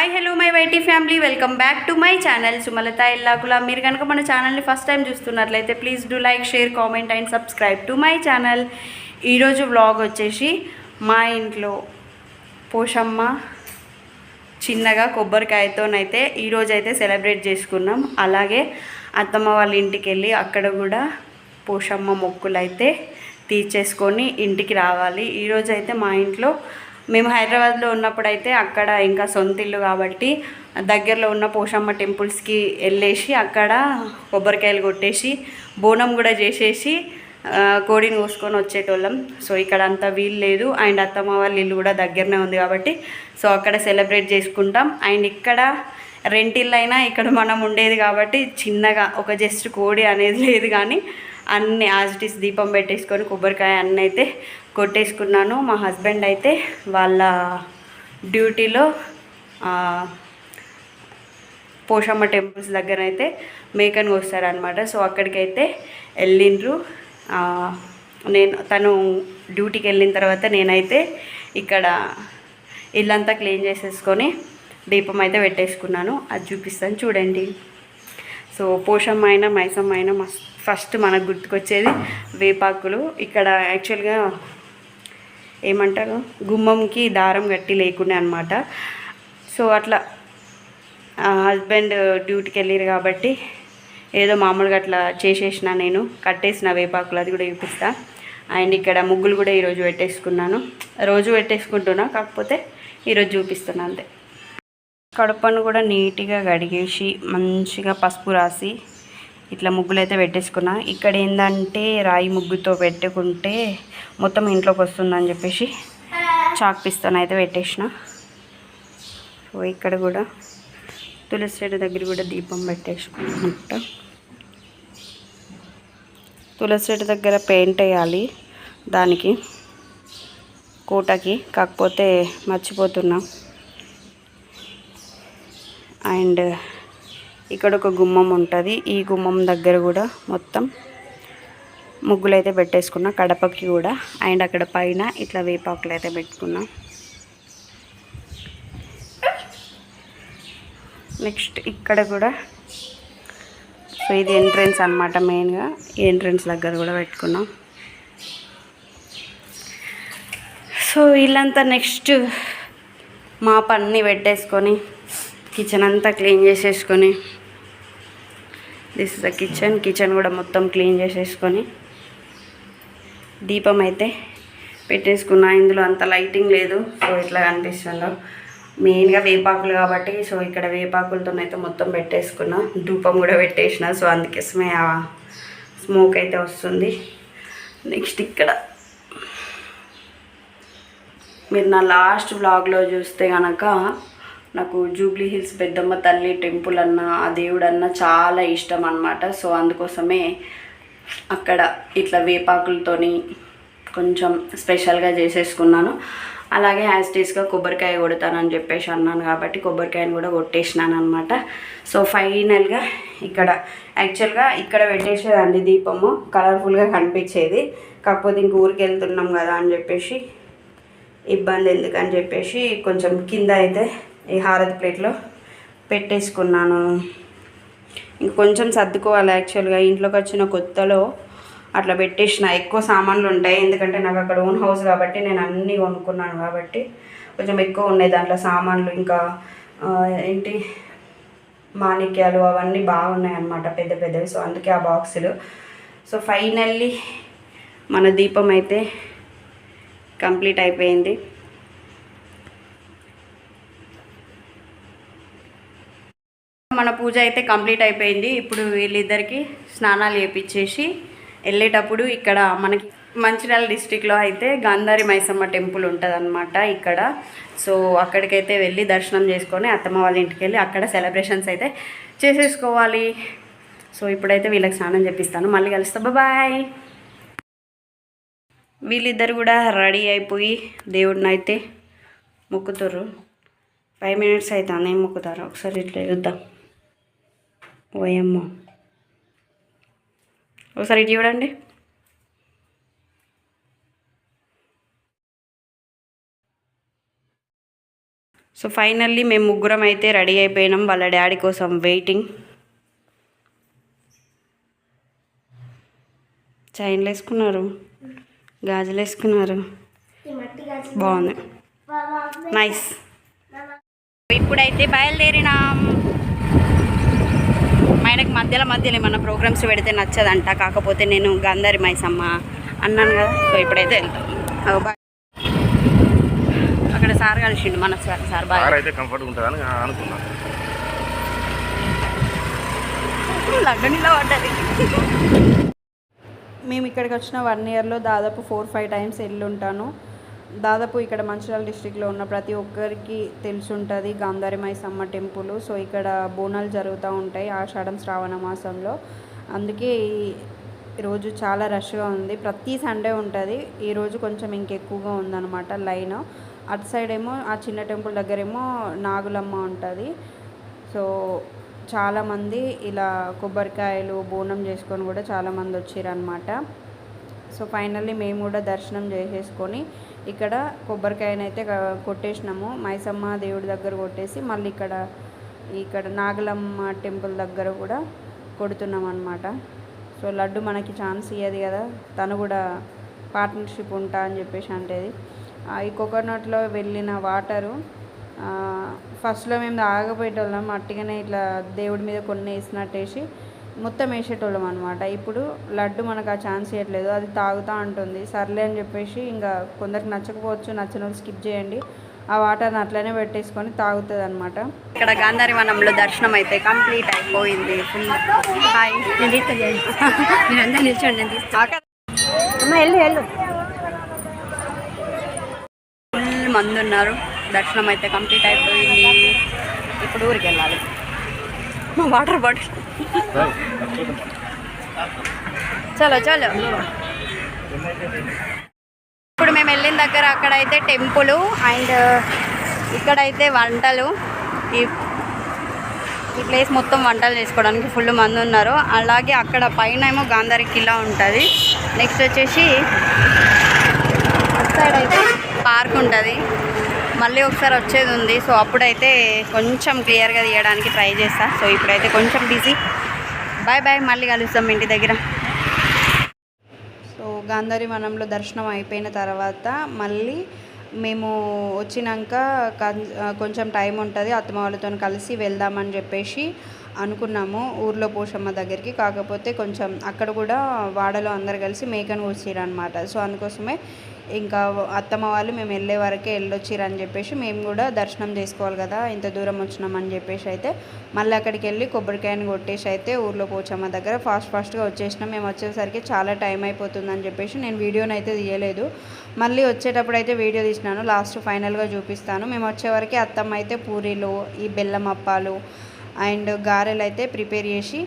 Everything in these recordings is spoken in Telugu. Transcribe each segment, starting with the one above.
Hi hello my YT family welcome back to my channel Sumalatha ఇల్లాకుల మీరు కనుక మన ఛానల్ని ఫస్ట్ టైం చూస్తున్నట్లయితే please do like share comment and subscribe to my channel ఈరోజు వ్లాగ్ వచ్చేసి మా ఇంట్లో పోషమ్మ చిన్నగా కొబ్బరికాయతోనైతే ఈరోజు అయితే సెలబ్రేట్ చేసుకున్నాం. అలాగే అత్తమ్మ వాళ్ళ ఇంటికి వెళ్ళి అక్కడ కూడా పోషమ్మ మొక్కులు అయితే తీర్చేసుకొని ఇంటికి రావాలి. ఈరోజు అయితే మా ఇంట్లో మేము హైదరాబాద్లో ఉన్నప్పుడు అయితే అక్కడ ఇంకా సొంత ఇల్లు కాబట్టి దగ్గరలో ఉన్న పోషమ్మ టెంపుల్స్కి వెళ్ళేసి అక్కడ కొబ్బరికాయలు కొట్టేసి బోనం కూడా చేసేసి కోడిని కోసుకొని వచ్చేటోళ్ళం. సో ఇక్కడ అంత వీలు లేదు. అండ్ అత్తమ్మ వాళ్ళ ఇల్లు కూడా దగ్గరనే ఉంది కాబట్టి సో అక్కడ సెలబ్రేట్ చేసుకుంటాం. అండ్ ఇక్కడ రెంట్ ఇల్లు అయినా ఇక్కడ మనం ఉండేది కాబట్టి చిన్నగా ఒక జస్ట్ కోడి అనేది లేదు కానీ అన్ని యాజిటీస్ దీపం పెట్టేసుకొని కొబ్బరికాయ అన్నీ అయితే కొట్టేసుకున్నాను. మా హస్బెండ్ అయితే వాళ్ళ డ్యూటీలో పోషమ్మ టెంపుల్స్ దగ్గర అయితే మేకను వస్తారనమాట సో అక్కడికైతే వెళ్ళిండ్రు. నేను తను డ్యూటీకి వెళ్ళిన తర్వాత నేనైతే ఇక్కడ ఇల్లంతా క్లీన్ చేసేసుకొని దీపం అయితే పెట్టేసుకున్నాను. అది చూపిస్తాను చూడండి. సో పోషమ్మ అయినా మైసమ్మ అయినా మస్తు ఫస్ట్ మనకు గుర్తుకొచ్చేది వేపాకులు. ఇక్కడ యాక్చువల్గా ఏమంటారు? గుమ్మంకి దారం గట్టి లేకుండా అనమాట సో అట్లా హస్బెండ్ డ్యూటీకి వెళ్ళారు కాబట్టి ఏదో మామూలుగా అట్లా చేసేసిన నేను. కట్టేసిన వేపాకులు అది కూడా చూపిస్తా. అండ్ ఇక్కడ ముగ్గులు కూడా ఈరోజు పెట్టేసుకున్నాను. రోజు పెట్టేసుకుంటున్నా కాకపోతే ఈరోజు చూపిస్తున్నా అంతే. కడపను కూడా నీట్గా కడిగేసి మంచిగా పసుపు రాసి ఇట్లా ముగ్గులు అయితే పెట్టేసుకున్నా. ఇక్కడ ఏంటంటే రాయి ముగ్గుతో పెట్టుకుంటే మొత్తం ఇంట్లోకి వస్తుందని చెప్పేసి చాక్ పిస్తాను అయితే పెట్టేసిన. సో ఇక్కడ కూడా తులసి చెట్టు దగ్గర కూడా దీపం పెట్టేసుకున్నమాట తులసి చెట్టు దగ్గర పెయింట్ వేయాలి. దానికి కోటకి కాకపోతే మర్చిపోతున్నా. అండ్ ఇక్కడ ఒక గుమ్మం ఉంటుంది. ఈ గుమ్మం దగ్గర కూడా మొత్తం ముగ్గులు అయితే పెట్టేసుకున్నా కడపకి కూడా. అండ్ అక్కడ పైన ఇట్లా వేపాకులు అయితే పెట్టుకున్నా. నెక్స్ట్ ఇక్కడ కూడా సో ఇది ఎంట్రన్స్ అనమాట మెయిన్గా. ఈ ఎంట్రన్స్ దగ్గర కూడా పెట్టుకున్నాం. సో వీళ్ళంతా నెక్స్ట్ మా పన్ని పెట్టేసుకొని కిచెన్ అంతా క్లీన్ చేసేసుకొని this is the kitchen kitchen కూడా మొత్తం క్లీన్ చేసేసుకొని దీపం అయితే పెట్టేసుకున్నా. ఇందులో అంత లైటింగ్ లేదు. సో ఇట్లా కనిపిస్తుందో. మెయిన్గా వేపాకులు కాబట్టి సో ఇక్కడ వేపాకులతోనైతే మొత్తం పెట్టేసుకున్నా. ధూపం కూడా పెట్టేసిన. సో అందుకోసమే ఆ స్మోక్ అయితే వస్తుంది. నెక్స్ట్ ఇక్కడ. మీరు నా లాస్ట్ బ్లాగ్లో చూస్తే కనుక నాకు జూబ్లీ హిల్స్ పెద్దమ్మ తల్లి టెంపుల్ అన్న ఆ దేవుడు అన్న చాలా ఇష్టం అనమాట సో అందుకోసమే అక్కడ ఇట్లా వేపాకులతోని కొంచెం స్పెషల్గా చేసేసుకున్నాను. అలాగే యాస్టీస్గా కొబ్బరికాయ కొడతానని చెప్పేసి అన్నాను కాబట్టి కొబ్బరికాయను కూడా కొట్టేసినాను అనమాట సో ఫైనల్గా ఇక్కడ యాక్చువల్గా ఇక్కడ పెట్టేసేదండి దీపము కలర్ఫుల్గా కనిపించేది. కాకపోతే ఇంక ఊరికి వెళ్తున్నాం కదా అని చెప్పేసి ఇబ్బంది ఎందుకని చెప్పేసి కొంచెం కింద అయితే ఈ హారతి ప్లేట్లో పెట్టేసుకున్నాను. ఇంకొంచెం సర్దుకోవాలి యాక్చువల్గా. ఇంట్లోకి వచ్చిన కొత్తలో అట్లా పెట్టేసిన. ఎక్కువ సామాన్లు ఉంటాయి. ఎందుకంటే నాకు అక్కడ ఓన్ హౌస్ కాబట్టి నేను అన్నీ కొనుక్కున్నాను కాబట్టి కొంచెం ఎక్కువ ఉన్నాయి దాంట్లో సామాన్లు. ఇంకా ఏంటి? మాణిక్యాలు అవన్నీ బాగున్నాయి అన్నమాట. పెద్ద పెద్దవి. సో అందుకే ఆ బాక్సులు. సో ఫైనల్లీ మన దీపం అయితే కంప్లీట్ అయిపోయింది మన పూజ అయితే కంప్లీట్ అయిపోయింది. ఇప్పుడు వీళ్ళిద్దరికి స్నానాలు చేపించేసి వెళ్ళేటప్పుడు ఇక్కడ మనకి మంచిర్యాల డిస్టిక్లో అయితే గాంధారి మైసమ్మ టెంపుల్ ఉంటుంది ఇక్కడ. సో అక్కడికైతే వెళ్ళి దర్శనం చేసుకొని అత్తమ్మ వాళ్ళ ఇంటికి వెళ్ళి అక్కడ సెలబ్రేషన్స్ అయితే చేసేసుకోవాలి. సో ఇప్పుడైతే వీళ్ళకి స్నానం చేపిస్తాను. మళ్ళీ కలుస్తా. బాయ్ వీళ్ళిద్దరు కూడా రెడీ అయిపోయి దేవుడిని అయితే మొక్కుతారు. ఫైవ్ మినిట్స్ అయితే ఏం మొక్కుతారు. ఒకసారి ఇట్లా చూద్దాం. ఓయమ్మ. ఒకసారి ఇటు చూడండి. సో ఫైనల్లీ మేము ముగ్గురం అయితే రెడీ అయిపోయినాం. వాళ్ళ డాడీ కోసం వెయిటింగ్ చైన్లు వేసుకున్నారు. గాజులు వేసుకున్నారు. బాగుంది. నైస్ ఇప్పుడైతే బయలుదేరినాం. ఆయనకి మధ్యలో మధ్యలో ఏమన్నా ప్రోగ్రామ్స్ పెడితే నచ్చదంట. కాకపోతే నేను గంధారి మైసమ్మ అన్నాను కదా. సో ఇప్పుడైతే వెళ్తాం. అక్కడ సార్ కలిసిండు మన సార్ సార్ బాగా కార్ అయితే కంఫర్ట్గా ఉంటుందని అనుకున్నాను లగ్గనిలో పడ్డది. మేము ఇక్కడికి వచ్చిన వన్ ఇయర్లో దాదాపు ఫోర్ ఫైవ్ టైమ్స్ వెళ్ళి ఉంటాను. దాదాపు ఇక్కడ మంచిర్యాల డిస్టిక్లో ఉన్న ప్రతి ఒక్కరికి తెలిసి ఉంటుంది గాంధారి మైసమ్మ టెంపుల్. సో ఇక్కడ బోనాలు జరుగుతూ ఉంటాయి ఆషాఢం శ్రావణ మాసంలో. అందుకే ఈ రోజు చాలా రష్గా ఉంది. ప్రతి సండే ఉంటుంది. ఈరోజు కొంచెం ఇంకెక్కువగా ఉందన్నమాట లైన్. అటు సైడ్ ఏమో ఆ చిన్న టెంపుల్ దగ్గరేమో నాగులమ్మ ఉంటుంది. సో చాలామంది ఇలా కొబ్బరికాయలు బోనం చేసుకొని కూడా చాలామంది వచ్చారనమాట సో ఫైనల్లీ మేము కూడా దర్శనం చేసేసుకొని ఇక్కడ కొబ్బరికాయనైతే కొట్టేసినాము. మైసమ్మ దేవుడి దగ్గర కొట్టేసి మళ్ళీ ఇక్కడ ఇక్కడ నాగలమ్మ టెంపుల్ దగ్గర కూడా కొడుతున్నాం అనమాట సో లడ్డు మనకి ఛాన్స్ ఇయ్యదు కదా. తను కూడా పార్ట్నర్షిప్ ఉంటా అని చెప్పేసి అంటేది. ఈ కోకోనట్లో వెళ్ళిన వాటరు ఫస్ట్లో మేము తాగపోయేటోళ్ళం అట్టిగానే ఇట్లా దేవుడి మీద కొన్ని వేసినట్టేసి మొత్తం వేసేటోళ్ళం అనమాట ఇప్పుడు లడ్డు మనకు ఆ ఛాన్స్ ఇవ్వట్లేదు అది తాగుతా ఉంటుంది సర్లే అని చెప్పేసి ఇంకా కొందరికి నచ్చకపోవచ్చు నచ్చిన వాళ్ళు స్కిప్ చేయండి. ఆ వాటర్ని అట్లనే పెట్టేసుకొని తాగుతుంది అనమాట ఇక్కడ గాంధారి వనంలో దర్శనం అయితే కంప్లీట్ అయిపోయింది. ఫుల్ హాయ్ మీరందరూ నిల్చోండి వెళ్ళు ఫుల్ మంది ఉన్నారు దర్శనం అయితే కంప్లీట్ అయిపోయింది. ఇప్పుడు ఊరికి వెళ్ళాలి మా వాటర్ బాటిల్. చలో చలో. ఇప్పుడు మేము వెళ్ళిన దగ్గర అక్కడైతే టెంపుల్ అండ్ ఇక్కడైతే వంటలు. ఈ ఈ ప్లేస్ మొత్తం వంటలు చేసుకోవడానికి ఫుల్ మంది ఉన్నారు. అలాగే అక్కడ పైన ఏమో గాంధారి కిలా ఉంటుంది. నెక్స్ట్ వచ్చేసి సైడ్ అయితే పార్క్ ఉంటుంది. మళ్ళీ ఒకసారి వచ్చేది ఉంది. సో అప్పుడైతే కొంచెం క్లియర్గా తీయడానికి ట్రై చేస్తా. సో ఇప్పుడైతే కొంచెం బిజీ. బాయ్ బాయ్ మళ్ళీ కలుస్తాం ఇంటి దగ్గర. సో గాంధారి వనంలో దర్శనం అయిపోయిన తర్వాత మళ్ళీ మేము వచ్చినాక కొంచెం టైం ఉంటుంది. అత్తమ్మ వాళ్ళతో కలిసి వెళ్దామని చెప్పేసి అనుకున్నాము. ఊర్లో పోషమ్మ దగ్గరికి. కాకపోతే కొంచెం అక్కడ కూడా వాడలో అందరు కలిసి మేకను కూర్చిరు అనమాట సో అందుకోసమే ఇంకా అత్తమ్మ వాళ్ళు మేము వెళ్ళే వరకే వెళ్ళొచ్చిరని చెప్పేసి మేము కూడా దర్శనం చేసుకోవాలి కదా ఇంత దూరం వచ్చినామని చెప్పేసి అయితే మళ్ళీ అక్కడికి వెళ్ళి కొబ్బరికాయని కొట్టేసి అయితే ఊర్లో పోచమ్మ దగ్గర ఫాస్ట్ ఫాస్ట్గా వచ్చేసినాం. మేము వచ్చేసరికి చాలా టైం అయిపోతుందని చెప్పేసి నేను వీడియోని అయితే తీయలేదు. మళ్ళీ వచ్చేటప్పుడు అయితే వీడియో తీసినాను. లాస్ట్ ఫైనల్గా చూపిస్తాను. మేము వచ్చేవరకు అత్తమ్మ అయితే పూరీలు ఈ బెల్లం అప్పాలు అండ్ గారెలు అయితే ప్రిపేర్ చేసి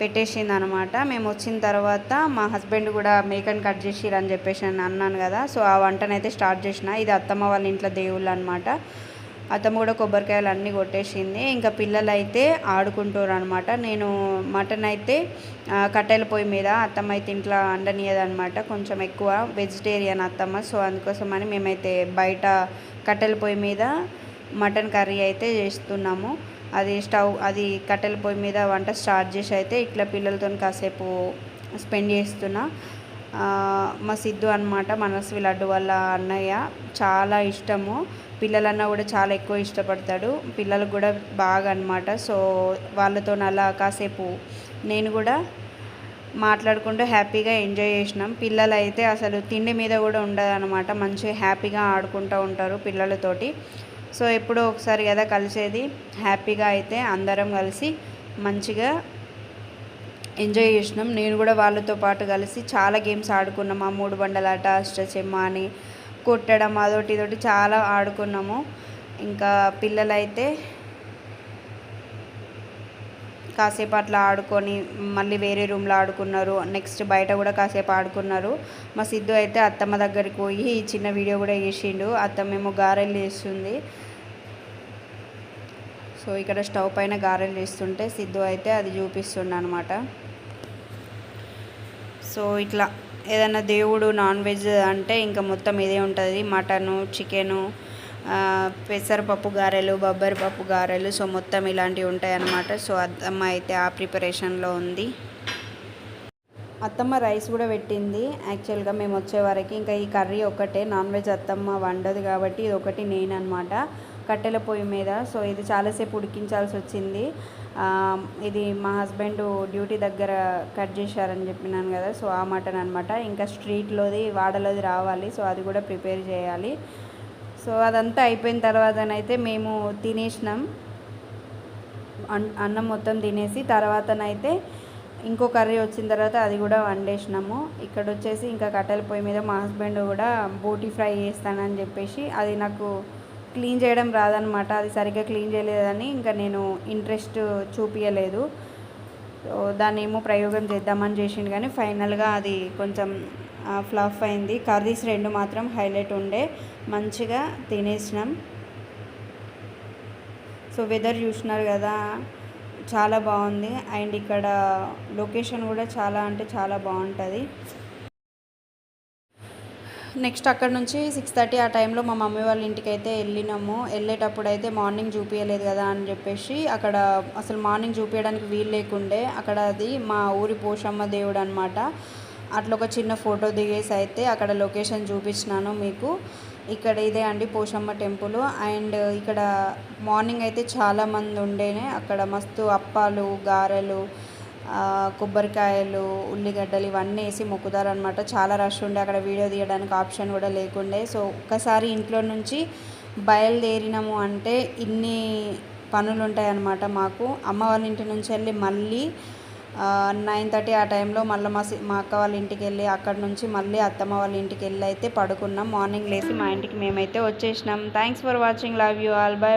పెట్టేసింది అనమాట మేము వచ్చిన తర్వాత మా హస్బెండ్ కూడా మేకని కట్ చేసిరని అని చెప్పేసి నేను అన్నాను కదా. సో ఆ వంటనైతే స్టార్ట్ చేసిన. ఇది అత్తమ్మ వాళ్ళ ఇంట్లో దేవుళ్ళు అనమాట అత్తమ్మ కూడా కొబ్బరికాయలు అన్నీ కొట్టేసింది. ఇంకా పిల్లలు అయితే ఆడుకుంటారు అనమాట నేను మటన్ అయితే కట్టెల పొయ్యి మీద అత్తమ్మ అయితే ఇంట్లో అనమాట కొంచెం ఎక్కువ వెజిటేరియన్ అత్తమ్మ. సో అందుకోసమని మేమైతే బయట కట్టెల పొయ్యి మీద మటన్ కర్రీ అయితే చేస్తున్నాము. అది స్టవ్ అది కట్టెల పొయ్యి మీద వంట స్టార్ట్ చేసి అయితే ఇట్లా పిల్లలతో కాసేపు స్పెండ్ చేస్తున్నా. మా సిద్ధు అనమాట మనస్వి లడ్డు వాళ్ళ అన్నయ్య. చాలా ఇష్టము. పిల్లలన్నా కూడా చాలా ఎక్కువ ఇష్టపడతాడు. పిల్లలకు కూడా బాగా అనమాట సో వాళ్ళతో అలా కాసేపు నేను కూడా మాట్లాడుకుంటూ హ్యాపీగా ఎంజాయ్ చేసినాం. పిల్లలు అయితే అసలు తిండి మీద కూడా ఉండదు అనమాట మంచిగా హ్యాపీగా ఆడుకుంటూ ఉంటారు పిల్లలతోటి. సో ఎప్పుడో ఒకసారి కదా కలిసేది. హ్యాపీగా అయితే అందరం కలిసి మంచిగా ఎంజాయ్ చేసినాం. నేను కూడా వాళ్ళతో పాటు కలిసి చాలా గేమ్స్ ఆడుకున్నాం. ఆ మూడు బండలాట అష్టచెమ్మ అని కొట్టడం అదొకటి ఇదొకటి చాలా ఆడుకున్నాము. ఇంకా పిల్లలైతే కాసేపు అట్లా ఆడుకొని మళ్ళీ వేరే రూమ్లో ఆడుకున్నారు. నెక్స్ట్ బయట కూడా కాసేపు ఆడుకున్నారు. మా సిద్ధు అయితే అత్తమ్మ దగ్గరికి పోయి ఈ చిన్న వీడియో కూడా చేసిండు. అత్తమ్మేమో గారెలు చేస్తుంది. సో ఇక్కడ స్టవ్ పైన గారెలు చేస్తుంటే సిద్ధు అయితే అది చూపిస్తుండ అనమాట సో ఇట్లా ఏదైనా దేవుడు నాన్ వెజ్ అంటే ఇంకా మొత్తం ఇదే ఉంటుంది. మటను చికెను పెసరపప్పు గారెలు బొబ్బరి పప్పు గారెలు సో మొత్తం ఇలాంటివి ఉంటాయి అన్నమాట సో అత్తమ్మ అయితే ఆ ప్రిపరేషన్లో ఉంది. అత్తమ్మ రైస్ కూడా పెట్టింది. యాక్చువల్గా మేము వచ్చే వరకు ఇంకా ఈ కర్రీ ఒకటే నాన్ వెజ్ అత్తమ్మ వండదు కాబట్టి ఇది ఒకటి నేను అనమాట కట్టెల పొయ్యి మీద. సో ఇది చాలాసేపు ఉడికించాల్సి వచ్చింది. ఇది మా హస్బెండ్ డ్యూటీ దగ్గర కట్ చేశారని చెప్పినాను కదా. సో ఆ మటన్ అనమాట ఇంకా స్ట్రీట్లోది వాడలోది రావాలి. సో అది కూడా ప్రిపేర్ చేయాలి. సో అదంతా అయిపోయిన తర్వాతనైతే మేము తినేసినాం. అన్- అన్నం మొత్తం తినేసి తర్వాతనైతే ఇంకో కర్రీ వచ్చిన తర్వాత అది కూడా వండేసినాము. ఇక్కడ వచ్చేసి ఇంకా కట్టెల పొయ్యి మీద మా హస్బెండ్ కూడా బోటి ఫ్రై చేస్తానని చెప్పేసి అది నాకు క్లీన్ చేయడం రాదనమాట అది సరిగ్గా క్లీన్ చేయలేదని ఇంకా నేను ఇంట్రెస్ట్ చూపించలేదు సో దాన్ని ఏమో ప్రయోగం చేద్దామని చేసిండు కానీ ఫైనల్గా అది కొంచెం ఫ్లఫ్ అయింది. కర్రీస్ రెండు మాత్రం హైలైట్ ఉండే. మంచిగా తినేసినాం. సో వెదర్ చూసినారు కదా చాలా బాగుంది. అండ్ ఇక్కడ లొకేషన్ కూడా చాలా అంటే చాలా బాగుంటుంది. నెక్స్ట్ అక్కడ నుంచి సిక్స్ థర్టీ ఆ టైంలో మా మమ్మీ వాళ్ళ ఇంటికి అయితే వెళ్ళినాము. వెళ్ళేటప్పుడు అయితే మార్నింగ్ చూపించలేదు కదా అని చెప్పేసి అక్కడ అసలు మార్నింగ్ చూపించడానికి వీలు లేకుండే అక్కడ అది మా ఊరి పోషమ్మ దేవుడు అనమాట అట్లా ఒక చిన్న ఫోటో దిగేసి అయితే అక్కడ లొకేషన్ చూపించినాను మీకు. ఇక్కడ ఇదే అండి పోషమ్మ టెంపుల్. అండ్ ఇక్కడ మార్నింగ్ అయితే చాలామంది ఉండేనే. అక్కడ మస్తు అప్పాలు గారెలు కొబ్బరికాయలు ఉల్లిగడ్డలు ఇవన్నీ వేసి మొక్కుతారనమాట చాలా రష్ ఉండే అక్కడ వీడియో తీయడానికి ఆప్షన్ కూడా లేకుండే. సో ఒక్కసారి ఇంట్లో నుంచి బయలుదేరినాము అంటే ఇన్ని పనులు ఉంటాయన్నమాట మాకు. అమ్మ వాళ్ళ ఇంటి నుంచి వెళ్ళి మళ్ళీ నైన్ థర్టీ ఆ టైంలో మళ్ళీ మా మా అక్క వాళ్ళ ఇంటికి వెళ్ళి అక్కడ నుంచి మళ్ళీ అత్తమ్మ వాళ్ళ ఇంటికి వెళ్ళి అయితే పడుకున్నాం. మార్నింగ్ లేచి మా ఇంటికి మేమైతే వచ్చేసినాం. Thanks for watching. Love you all. Bye